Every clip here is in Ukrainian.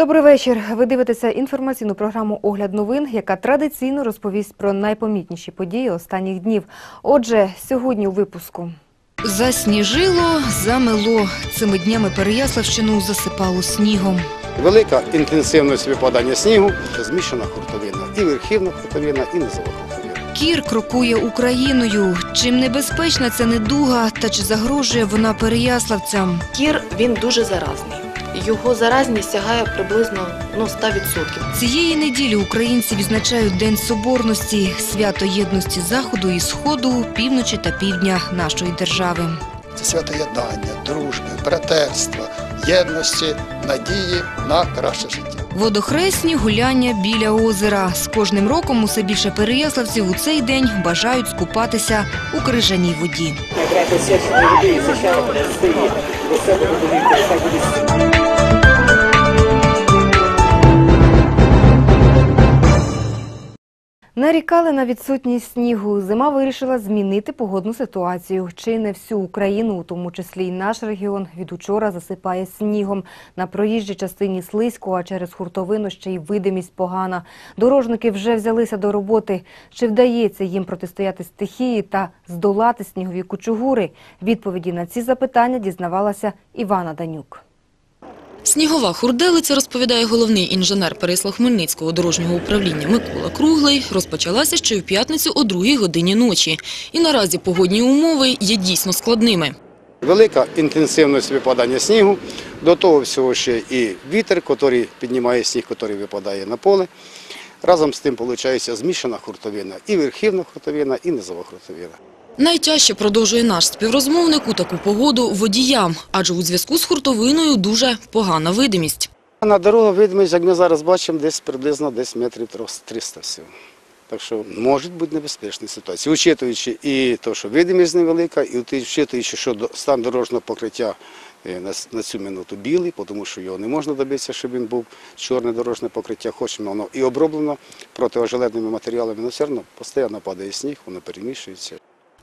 Добрий вечір. Ви дивитеся інформаційну програму Огляд новин, яка традиційно розповість про найпомітніші події останніх днів. Отже, сьогодні у випуску. Засніжило, замело. Цими днями Переяславщину засипало снігом. Велика інтенсивність випадання снігу, змішана хуртовина, і верхівна хуртовина, і низова хуртовина. Кір крокує Україною. Чим небезпечна ця недуга та чи загрожує вона переяславцям? Кір він дуже заразний. Його заразність сягає приблизно ну, 100%. Цієї неділі українці відзначають День Соборності, свято єдності Заходу і Сходу, півночі та півдня нашої держави. Це свято єднання, дружби, братерства, єдності, надії на краще життя. Водохресні гуляння біля озера. З кожним роком усе більше переяславців у цей день бажають скупатися у крижаній воді. Брати свяченої води і предстоїть до себе домівки, хай буде Нарікали на відсутність снігу. Зима вирішила змінити погодну ситуацію. Чи не всю Україну, у тому числі й наш регіон, від учора засипає снігом. На проїжджій частині слизько, а через хуртовину ще й видимість погана. Дорожники вже взялися до роботи. Чи вдається їм протистояти стихії та здолати снігові кучугури? Відповіді на ці запитання дізнавалася Івана Данюк. Снігова хурделиця, розповідає головний інженер Переяслав-Хмельницького дорожнього управління Микола Круглий, розпочалася ще в п'ятницю о другій годині ночі. І наразі погодні умови є дійсно складними. Велика інтенсивність випадання снігу, до того всього ще і вітер, який піднімає сніг, який випадає на поле. Разом з тим виходить змішана хуртовина, і верхівна хуртовина, і низова хуртовина. Найтяжче продовжує наш співрозмовник у таку погоду водіям, адже у зв'язку з хуртовиною дуже погана видимість. На дорогу видимість, як ми зараз бачимо, десь приблизно десь метрів 300 всього. Так що може бути небезпечна ситуація. Учитуючи і те, що видимість невелика, і учитуючи, що стан дорожнього покриття е, на, цю минуту білий, тому що його не можна добитися, щоб він був чорне дорожнє покриття, хоч воно і оброблено протиожеледними матеріалами, але все одно постійно падає сніг, воно перемішується.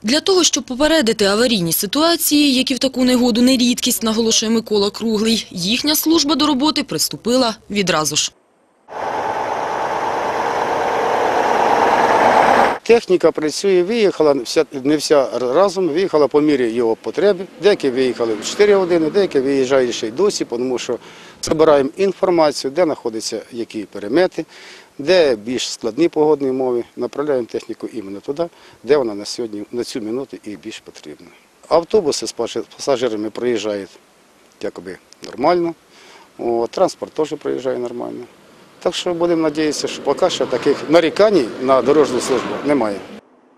Для того, щоб попередити аварійні ситуації, які в таку негоду не рідкість, наголошує Микола Круглий, їхня служба до роботи приступила відразу ж. Техніка працює, виїхала не вся разом, виїхала по мірі його потреби. Деякі виїхали в 4 години, деякі виїжджають ще й досі, тому що збираємо інформацію, де знаходяться які перемети, де більш складні погодні умови. Направляємо техніку іменно туди, де вона на сьогодні, на цю минуту і більш потрібна. Автобуси з пасажирами проїжджають якоби нормально, О, транспорт теж проїжджає нормально. Так що будемо сподіватися, що поки що таких нарікань на дорожню службу немає.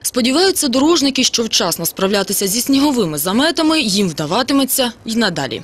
Сподіваються дорожники, що вчасно справлятися зі сніговими заметами їм вдаватиметься й надалі.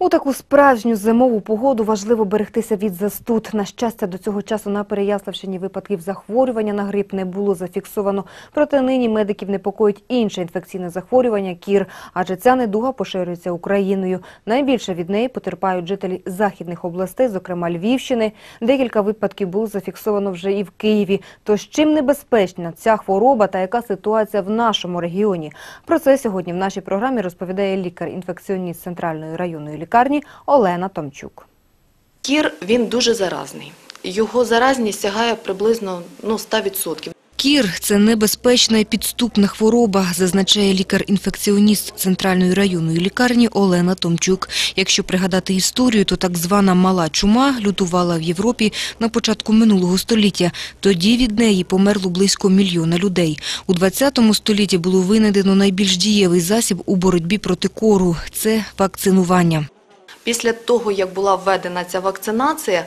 У таку справжню зимову погоду важливо берегтися від застуд. На щастя, до цього часу на Переяславщині випадків захворювання на грип не було зафіксовано. Проте нині медиків непокоїть інше інфекційне захворювання – кір, адже ця недуга поширюється Україною. Найбільше від неї потерпають жителі західних областей, зокрема Львівщини. Декілька випадків було зафіксовано вже і в Києві. Тож чим небезпечна ця хвороба та яка ситуація в нашому регіоні? Про це сьогодні в нашій програмі розповідає лікар-інфекціоніст Центральної районної лікарні Олена Томчук. Кір він дуже заразний. Його заразність сягає приблизно ну, 100%. Кір – це небезпечна і підступна хвороба, зазначає лікар-інфекціоніст Центральної районної лікарні Олена Томчук. Якщо пригадати історію, то так звана «мала чума» лютувала в Європі на початку минулого століття. Тоді від неї померло близько мільйона людей. У 20 столітті було винайдено найбільш дієвий засіб у боротьбі проти кору – це вакцинування. Після того, як була введена ця вакцинація,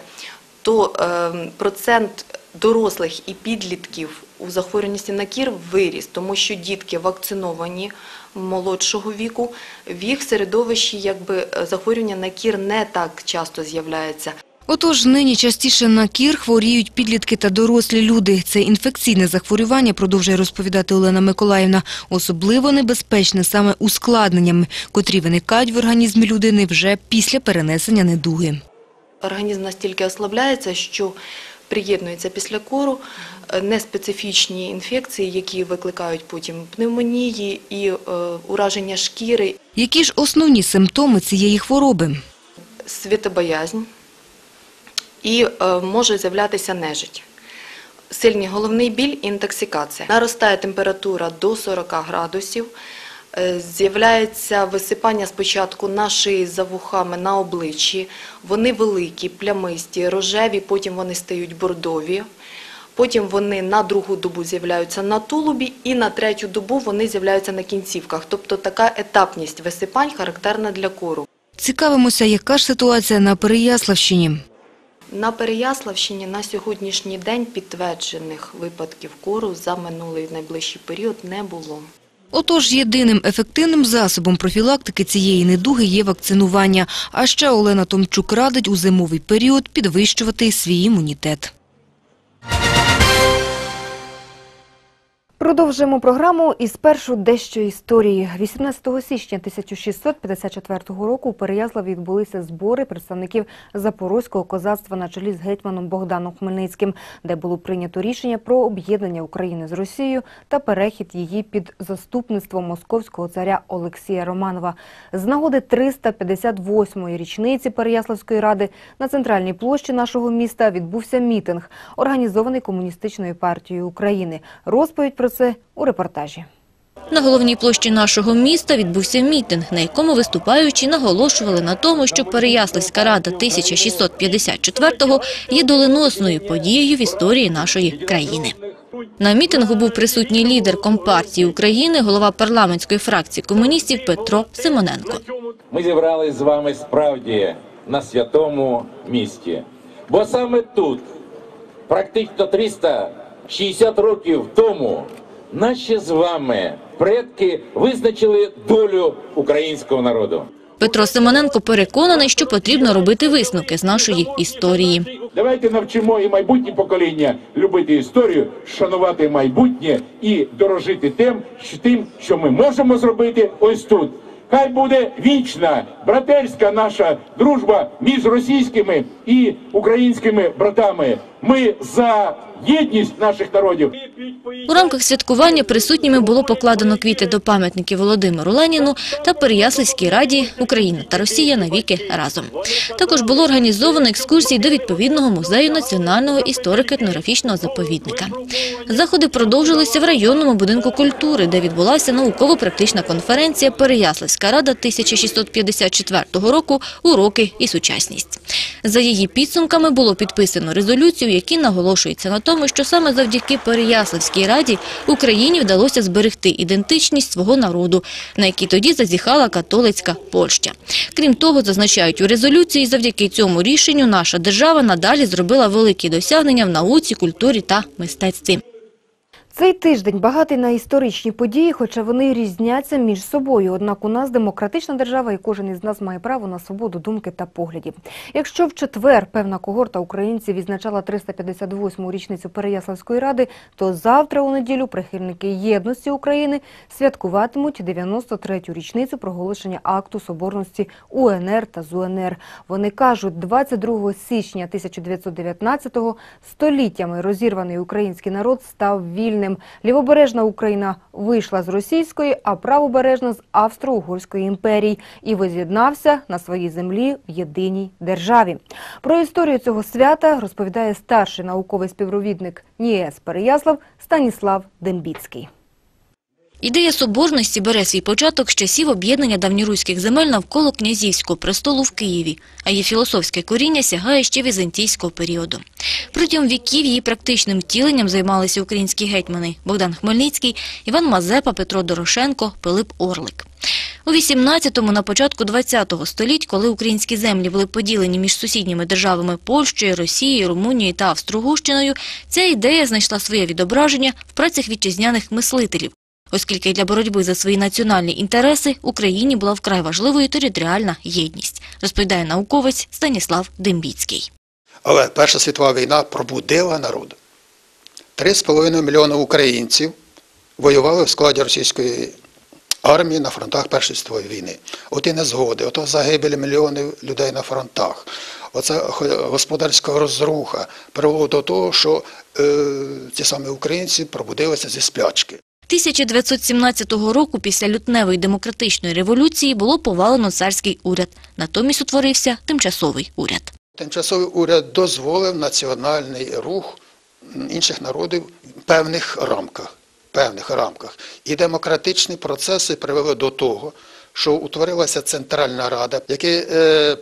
то е, процент дорослих і підлітків у захворюваності на кір виріс, тому що дітки вакциновані молодшого віку, в їх середовищі якби, е, захворювання на кір не так часто з'являється. Отож, нині частіше на кір хворіють підлітки та дорослі люди. Це інфекційне захворювання, продовжує розповідати Олена Миколаївна, особливо небезпечне саме ускладненнями, котрі виникають в організмі людини вже після перенесення недуги. Організм настільки ослабляється, що приєднується після кору е, неспецифічні інфекції, які викликають потім пневмонії і е, ураження шкіри, Які ж основні симптоми цієї хвороби? світобоязнь, і е, може з'являтися нежить. Сильний головний біль інтоксикація. Наростає температура до 40 градусів. Е, З'являється висипання спочатку на шиї за вухами, на обличчі. Вони великі, плямисті, рожеві, потім вони стають бордові. Потім вони на другу добу з'являються на тулубі і на третю добу вони з'являються на кінцівках. Тобто така етапність висипань характерна для кору. Цікавимося, яка ж ситуація на Переяславщині. На Переяславщині на сьогоднішній день підтверджених випадків кору за минулий найближчий період не було. Отож, єдиним ефективним засобом профілактики цієї недуги є вакцинування. А ще Олена Томчук радить у зимовий період підвищувати свій імунітет. Продовжуємо програму і спершу дещо історії. 18 січня 1654 року у Переяславі відбулися збори представників Запорозького козацтва на чолі з гетьманом Богданом Хмельницьким, де було прийнято рішення про об'єднання України з Росією та перехід її під заступництво московського царя Олексія Романова. З нагоди 358-ї річниці Переяславської ради на центральній площі нашого міста відбувся мітинг, організований комуністичною партією України. Розповідь про це у репортажі. На головній площі нашого міста відбувся мітинг, на якому виступаючі наголошували на тому, що Переяславська рада 1654-го є доленосною подією в історії нашої країни. На мітингу був присутній лідер Компартії України, голова парламентської фракції комуністів Петро Симоненко. Ми зібрались з вами справді на святому місті. Бо саме тут, практично 360 років тому, наші з вами предки визначили долю українського народу. Петро Симоненко переконаний, що потрібно робити висновки з нашої історії. Давайте навчимо і майбутнє покоління любити історію, шанувати майбутнє і дорожити тим, що- тим, що ми можемо зробити ось тут. Хай буде вічна братерська наша дружба між російськими і українськими братами. Ми за єдність наших народів. У рамках святкування присутніми було покладено квіти до пам'ятників Володимиру Леніну та Переяславській раді Україна та Росія навіки разом. Також було організовано екскурсії до відповідного музею Національного історико-етнографічного заповідника. Заходи продовжилися в районному будинку культури, де відбулася науково-практична конференція Переяславська рада 1654 року «Уроки і сучасність». За її підсумками було підписано резолюцію, які наголошується на тому, що саме завдяки Переяславській раді Україні вдалося зберегти ідентичність свого народу, на якій тоді зазіхала католицька Польща. Крім того, зазначають у резолюції, завдяки цьому рішенню наша держава надалі зробила великі досягнення в науці, культурі та мистецтві. Цей тиждень багатий на історичні події, хоча вони різняться між собою. Однак у нас демократична держава, і кожен із нас має право на свободу думки та поглядів. Якщо в четвер певна когорта українців відзначала 358-му річницю Переяславської ради, то завтра у неділю прихильники єдності України святкуватимуть 93-ю річницю проголошення акту соборності УНР та ЗУНР. Вони кажуть, 22 січня 1919-го століттями розірваний український народ став вільним. Лівобережна Україна вийшла з російської, а правобережна з Австро-Угорської імперії і воз'єднався на своїй землі в єдиній державі. Про історію цього свята розповідає старший науковий співробітник НІЕС Переяслав Станіслав Дембіцький. Ідея соборності бере свій початок з часів об'єднання давньоруських земель навколо князівського престолу в Києві, а її філософське коріння сягає ще візантійського періоду. Протягом віків її практичним втіленням займалися українські гетьмани Богдан Хмельницький, Іван Мазепа, Петро Дорошенко, Пилип Орлик. У 18-му, на початку 20-го століть, коли українські землі були поділені між сусідніми державами Польщею, Росією, Румунією та Австро-Угорщиною, ця ідея знайшла своє відображення в працях вітчизняних мислителів, оскільки для боротьби за свої національні інтереси Україні була вкрай важливою територіальна єдність, розповідає науковець Станіслав Дембіцький. Але Перша світова війна пробудила народ. Три з половиною мільйони українців воювали в складі російської армії на фронтах Першої світової війни. От і незгоди, ото загибелі мільйонів людей на фронтах, оця господарська розруха привело до того, що е, ті самі українці пробудилися зі сплячки. 1917 року після лютневої демократичної революції було повалено царський уряд. Натомість утворився тимчасовий уряд. Тимчасовий уряд дозволив національний рух інших народів в певних рамках. Певних рамках. І демократичні процеси привели до того, що утворилася Центральна Рада, які е,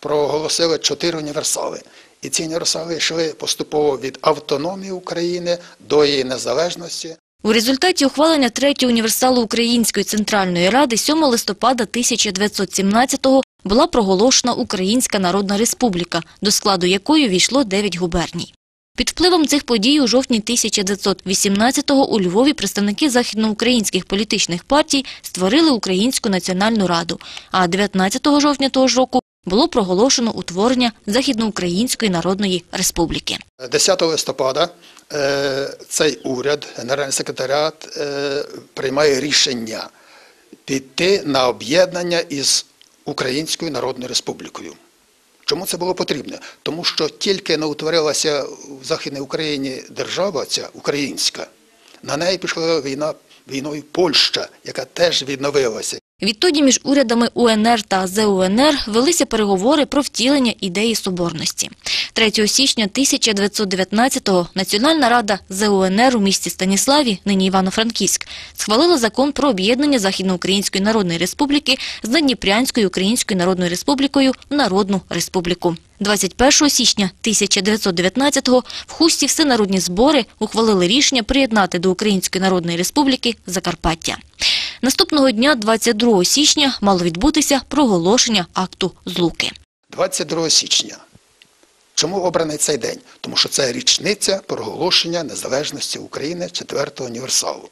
проголосили чотири універсали. І ці універсали йшли поступово від автономії України до її незалежності. У результаті ухвалення третього універсалу Української Центральної Ради 7 листопада 1917-го була проголошена Українська Народна Республіка, до складу якої війшло 9 губерній. Під впливом цих подій у жовтні 1918-го у Львові представники західноукраїнських політичних партій створили Українську Національну Раду, а 19 жовтня того ж року було проголошено утворення Західноукраїнської Народної Республіки. 10 листопада е, цей уряд, Генеральний секретаріат, е, приймає рішення піти на об'єднання із Українською Народною Республікою. Чому це було потрібно? Тому що тільки не утворилася в Західній Україні держава, ця українська, на неї пішла війна війною Польща, яка теж відновилася. Відтоді між урядами УНР та ЗУНР велися переговори про втілення ідеї соборності. 3 січня 1919-го Національна рада ЗУНР у місті Станіславі, нині Івано-Франківськ, схвалила закон про об'єднання Західноукраїнської Народної Республіки з Надніпрянською Українською Народною Республікою в Народну Республіку. 21 січня 1919-го в Хусті всенародні збори ухвалили рішення приєднати до Української Народної Республіки Закарпаття. Наступного дня, 22 січня, мало відбутися проголошення акту Злуки. 22 січня. Чому обраний цей день? Тому що це річниця проголошення незалежності України 4-го універсалу.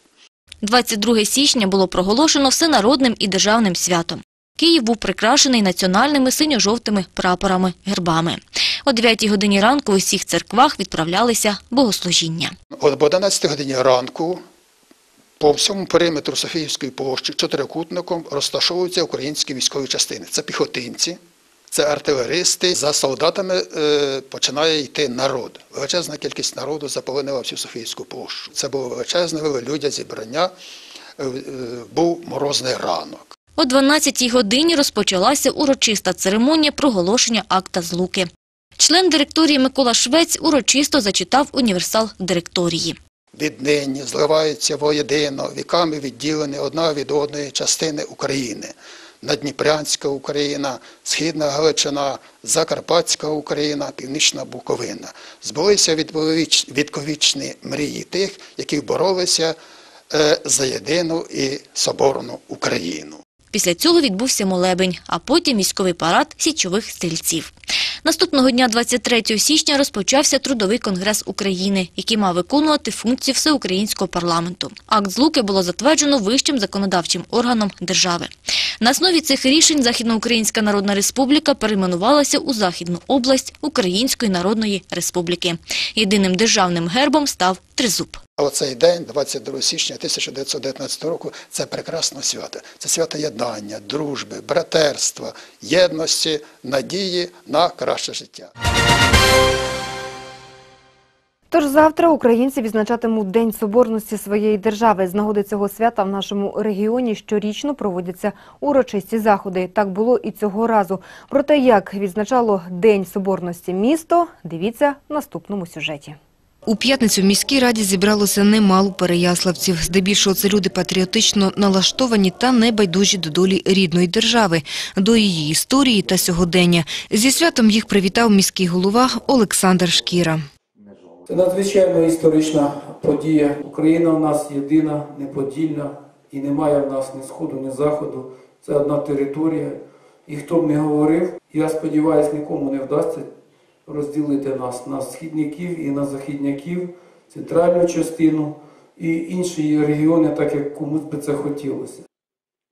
22 січня було проголошено всенародним і державним святом. Київ був прикрашений національними синьо-жовтими прапорами, гербами. О 9 годині ранку у всіх церквах відправлялися богослужіння. Об 11 годині ранку по всьому периметру Софіївської площі чотирикутником розташовуються українські військові частини. Це піхотинці, це артилеристи. За солдатами е, починає йти народ. Величезна кількість народу заполонила всю Софіївську площу. Це було величезне велелюдя зібрання, е, е, був морозний ранок. О 12-й годині розпочалася урочиста церемонія проголошення акта Злуки. Член директорії Микола Швець урочисто зачитав універсал директорії. Віднині зливаються воєдино, віками відділені одна від одної частини України. Надніпрянська Україна, Східна Галичина, Закарпатська Україна, Північна Буковина. Збулися відковічні мрії тих, які боролися е, за єдину і соборну Україну. Після цього відбувся молебень, а потім військовий парад січових стрільців. Наступного дня, 23 січня, розпочався Трудовий конгрес України, який мав виконувати функцію всеукраїнського парламенту. Акт злуки було затверджено вищим законодавчим органом держави. На основі цих рішень Західноукраїнська Народна Республіка перейменувалася у Західну область Української Народної Республіки. Єдиним державним гербом став тризуб. Оцей день, 22 січня 1919 року, це прекрасне свято. Це свято єднання, дружби, братерства, єдності, надії на краще життя. Тож завтра українці відзначатимуть День Соборності своєї держави. З нагоди цього свята в нашому регіоні щорічно проводяться урочисті заходи. Так було і цього разу. Про те, як відзначало День Соборності місто, дивіться в наступному сюжеті. У п'ятницю в міській раді зібралося немало переяславців. Здебільшого це люди патріотично налаштовані та небайдужі до долі рідної держави, до її історії та сьогодення. Зі святом їх привітав міський голова Олександр Шкіра. Це надзвичайно історична подія. Україна в нас єдина, неподільна, і немає в нас ні сходу, ні заходу. Це одна територія. І хто б не говорив, я сподіваюся, нікому не вдасться розділити нас на східників і на західняків, центральну частину і інші регіони, так як комусь би це хотілося.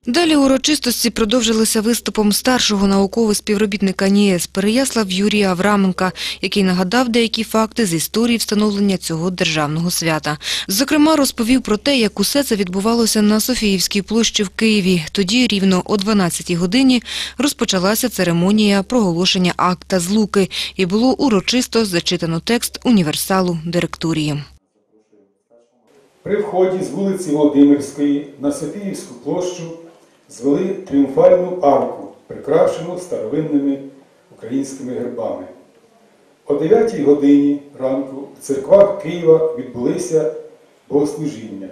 Далі урочистості продовжилися виступом старшого наукового співробітника НІЕС Переяслав Юрія Авраменка, який нагадав деякі факти з історії встановлення цього державного свята. Зокрема, розповів про те, як усе це відбувалося на Софіївській площі в Києві. Тоді рівно о 12-й годині розпочалася церемонія проголошення акта злуки і було урочисто зачитано текст універсалу директорії. При вході з вулиці Володимирської на Софіївську площу звели тріумфальну арку, прикрашену старовинними українськими гербами. О 9 годині ранку в церквах Києва відбулися богослужіння.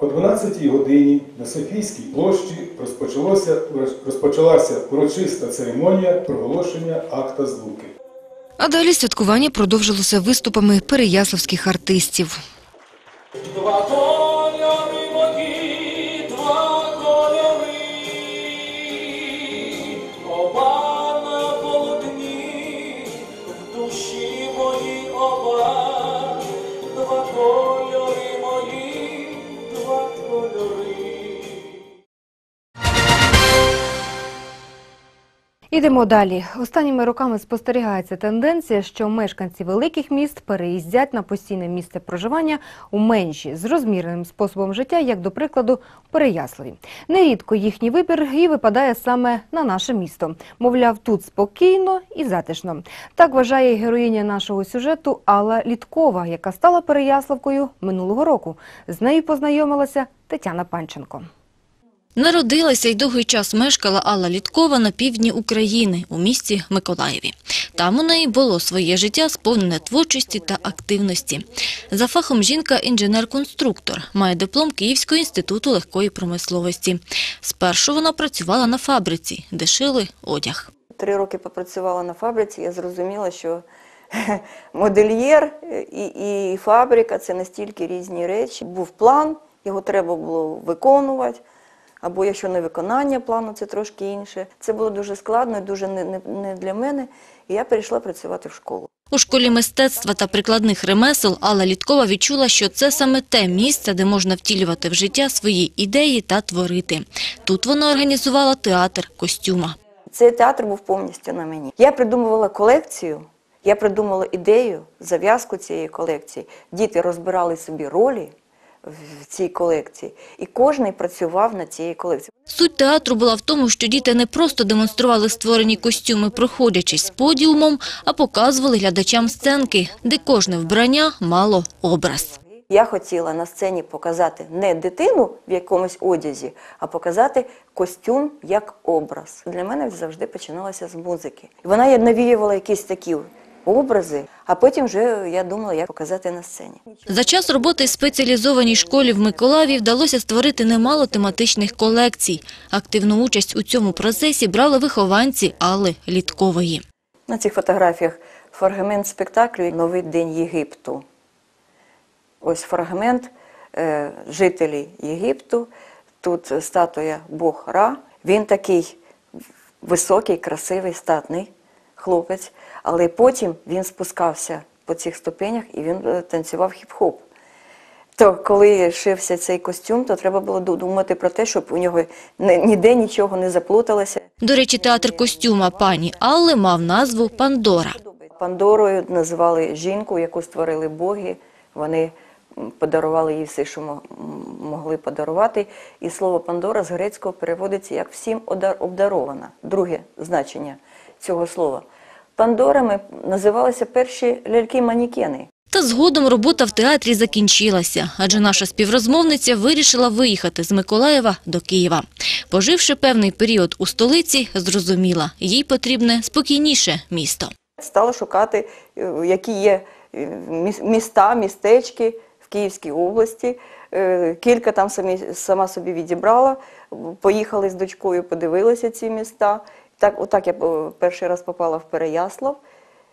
О 12 годині на Софійській площі розпочалося, розпочалася урочиста церемонія проголошення акта злуки. А далі святкування продовжилося виступами переяславських артистів. Ідемо далі. Останніми роками спостерігається тенденція, що мешканці великих міст переїздять на постійне місце проживання у менші з розміреним способом життя, як до прикладу Переяславі. Нерідко їхній вибір і випадає саме на наше місто. Мовляв, тут спокійно і затишно. Так вважає героїня нашого сюжету Алла Літкова, яка стала Переяславкою минулого року. З нею познайомилася Тетяна Панченко. Народилася і довгий час мешкала Алла Літкова на півдні України, у місті Миколаєві. Там у неї було своє життя, сповнене творчості та активності. За фахом жінка інженер-конструктор, має диплом Київського інституту легкої промисловості. Спершу вона працювала на фабриці, де шили одяг. Три роки попрацювала на фабриці, я зрозуміла, що модельєр і, і фабрика це настільки різні речі. Був план, його треба було виконувати. Або якщо не виконання плану, це трошки інше. Це було дуже складно і дуже не, не, не для мене. І я перейшла працювати в школу. У школі мистецтва та прикладних ремесел Алла Літкова відчула, що це саме те місце, де можна втілювати в життя свої ідеї та творити. Тут вона організувала театр костюма. Цей театр був повністю на мені. Я придумувала колекцію, я придумала ідею, зав'язку цієї колекції. Діти розбирали собі ролі в цій колекції, і кожен працював над цією колекцією. Суть театру була в тому, що діти не просто демонстрували створені костюми, проходячись подіумом, а показували глядачам сценки, де кожне вбрання мало образ. Я хотіла на сцені показати не дитину в якомусь одязі, а показати костюм як образ. Для мене завжди починалося з музики. Вона я навіювала якісь такі образи, а потім вже я думала, як показати на сцені. За час роботи в спеціалізованій школі в Миколаєві вдалося створити немало тематичних колекцій. Активну участь у цьому процесі брали вихованці Алли Літкової. На цих фотографіях фрагмент спектаклю Новий день Єгипту. Ось фрагмент е, жителі Єгипту. Тут статуя Бог Ра. Він такий високий, красивий, статний хлопець, але потім він спускався по цих ступенях і він е, танцював хіп-хоп. То коли шився цей костюм, то треба було ду- думати про те, щоб у нього ніде нічого не заплуталося. До речі, театр костюма пані Алли мав назву «Пандора». Пандорою називали жінку, яку створили боги. Вони подарували їй все, що мо- могли подарувати. І слово Пандора з грецького переводиться як всім обдарована. Друге значення цього слова. Пандорами називалися перші ляльки-манікени. Та згодом робота в театрі закінчилася, адже наша співрозмовниця вирішила виїхати з Миколаєва до Києва. Поживши певний період у столиці, зрозуміла, їй потрібне спокійніше місто. Стала шукати, е, які є е, міста, містечки в Київській області. Е, Кілька там самі, сама собі відібрала. Поїхали з дочкою, подивилися ці міста. Так, отак я е, перший раз попала в Переяслав.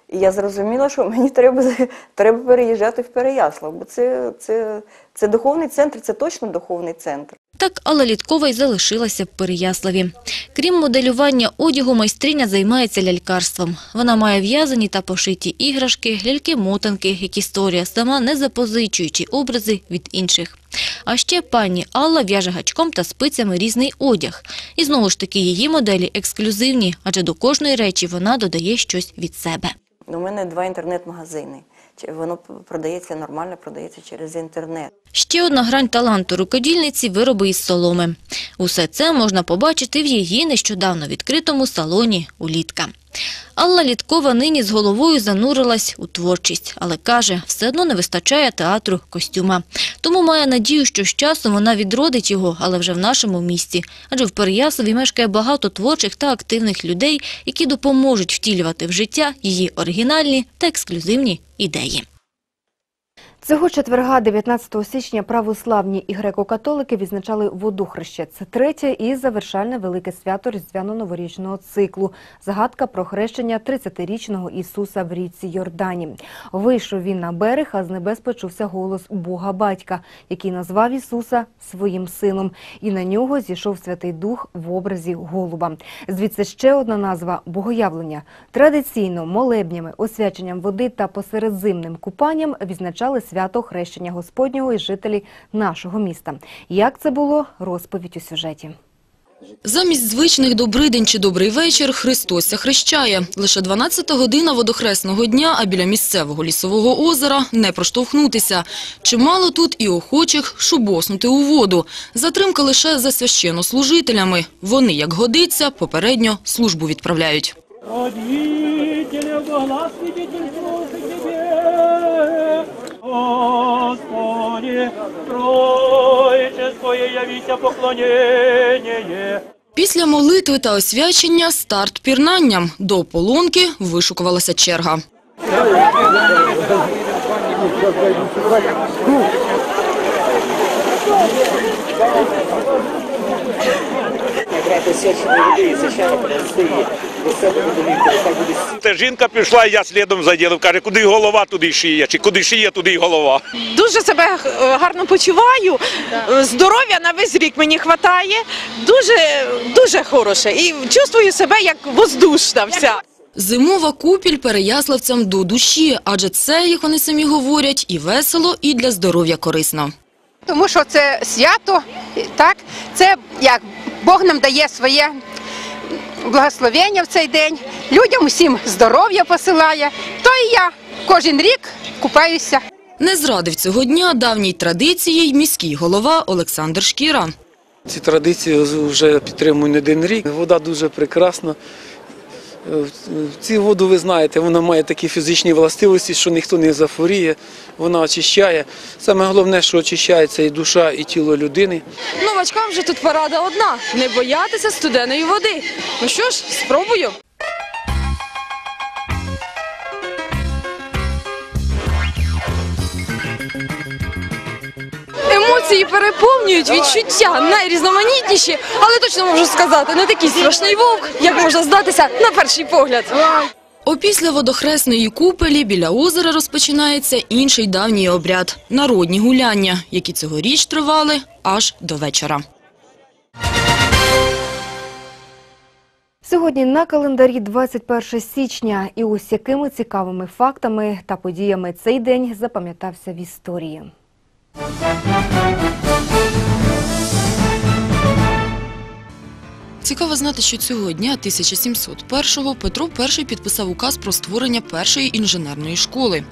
І я зрозуміла, що мені треба, треба переїжджати в Переяслав, бо це, це, це духовний центр, це точно духовний центр. Так Алла Літкова й залишилася в Переяславі. Крім моделювання одягу, майстриня займається лялькарством. Вона має в'язані та пошиті іграшки, ляльки-мотанки, які створює сама, не запозичуючи образи від інших. А ще пані Алла в'яже гачком та спицями різний одяг. І знову ж таки її моделі ексклюзивні, адже до кожної речі вона додає щось від себе. У мене два інтернет-магазини. Воно продається нормально, продається через інтернет. Ще одна грань таланту рукодільниці – вироби із соломи. Усе це можна побачити в її нещодавно відкритому салоні «Улітка». Алла Літкова нині з головою занурилась у творчість, але каже, все одно не вистачає театру костюма. Тому має надію, що з часом вона відродить його, але вже в нашому місті. Адже в Переяславі мешкає багато творчих та активних людей, які допоможуть втілювати в життя її оригінальні та ексклюзивні ідеї. Цього четверга, 19 січня, православні і греко-католики відзначали водохреще. Це третє і завершальне велике свято різдвяно-новорічного циклу. Загадка про хрещення 30-річного Ісуса в річці Йордані. Вийшов він на берег, а з небес почувся голос Бога Батька, який назвав Ісуса своїм сином. І на нього зійшов Святий Дух в образі голуба. Звідси ще одна назва Богоявлення. Традиційно молебнями, освяченням води та посередзимним купанням відзначали свято хрещення Господнього і жителі нашого міста. Як це було? Розповідь у сюжеті. Замість звичних «добрий день» чи «добрий вечір» Христос ся хрещає. Лише 12 година водохресного дня, а біля місцевого лісового озера не проштовхнутися. Чимало тут і охочих шубоснути у воду. Затримка лише за священнослужителями. Вони, як годиться, попередньо службу відправляють. Господи, Троическое явися поклонение. Після молитви та освячення – старт пірнанням. До ополонки вишукувалася черга. Набрати свяченої води і священно принести її до себе до домівки. Так буде Та жінка пішла, і я слідом за ділом. Каже, куди голова, туди й шия, чи куди шия, туди й голова. Дуже себе е, гарно почуваю. Е, Здоров'я на весь рік мені вистачає. Дуже, дуже хороше. І чувствую себе як воздушна вся. Зимова купіль переяславцям до душі, адже це, як вони самі говорять, і весело, і для здоров'я корисно. Тому що це свято, так, це як Бог нам дає своє благословення в цей день, людям усім здоров'я посилає, то і я кожен рік купаюся. Не зрадив цього дня давній традиції й міський голова Олександр Шкіра. Ці традиції вже підтримую не один рік. Вода дуже прекрасна. Е, Цю воду ви знаєте, вона має такі фізичні властивості, що ніхто не зафоріє, вона очищає. Саме головне, що очищається і душа, і тіло людини. Новачкам вже тут порада одна – не боятися студеної води. Ну що ж, спробую. Емоції переповнюють відчуття найрізноманітніші, але точно можу сказати, не такий страшний вовк, як можна здатися на перший погляд. Опісля водохресної купелі біля озера розпочинається інший давній обряд – народні гуляння, які цьогоріч тривали аж до вечора. Сьогодні на календарі 21 січня. І ось якими цікавими фактами та подіями цей день запам'ятався в історії. Música Цікаво знати, що цього дня 1701-го Петро І підписав указ про створення першої інженерної школи.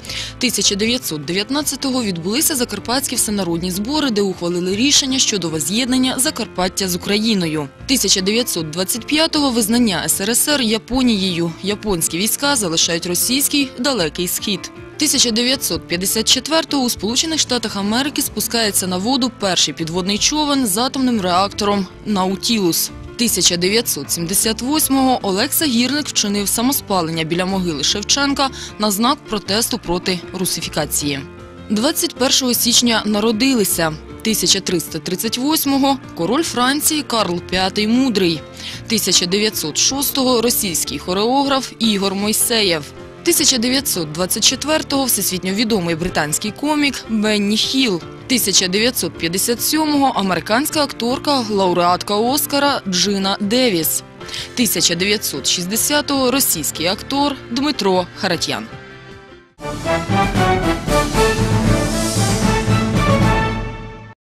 1919-го відбулися Закарпатські всенародні збори, де ухвалили рішення щодо воз'єднання Закарпаття з Україною. 1925-го визнання СРСР Японією. Японські війська залишають російський далекий схід. 1954-го у Сполучених Штатах Америки спускається на воду перший підводний човен з атомним реактором «Наутілус». 1978-го Олекса Гірник вчинив самоспалення біля могили Шевченка на знак протесту проти русифікації. 21 січня народилися. 1338-го король Франції Карл V Мудрий. 1906-го російський хореограф Ігор Мойсеєв. 1924-го всесвітньо відомий британський комік Бенні Хілл. 1957-го американська акторка, лауреатка Оскара Джина Девіс. 1960-го російський актор Дмитро Харатьян.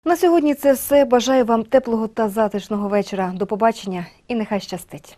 На сьогодні це все. Бажаю вам теплого та затишного вечора. До побачення і нехай щастить.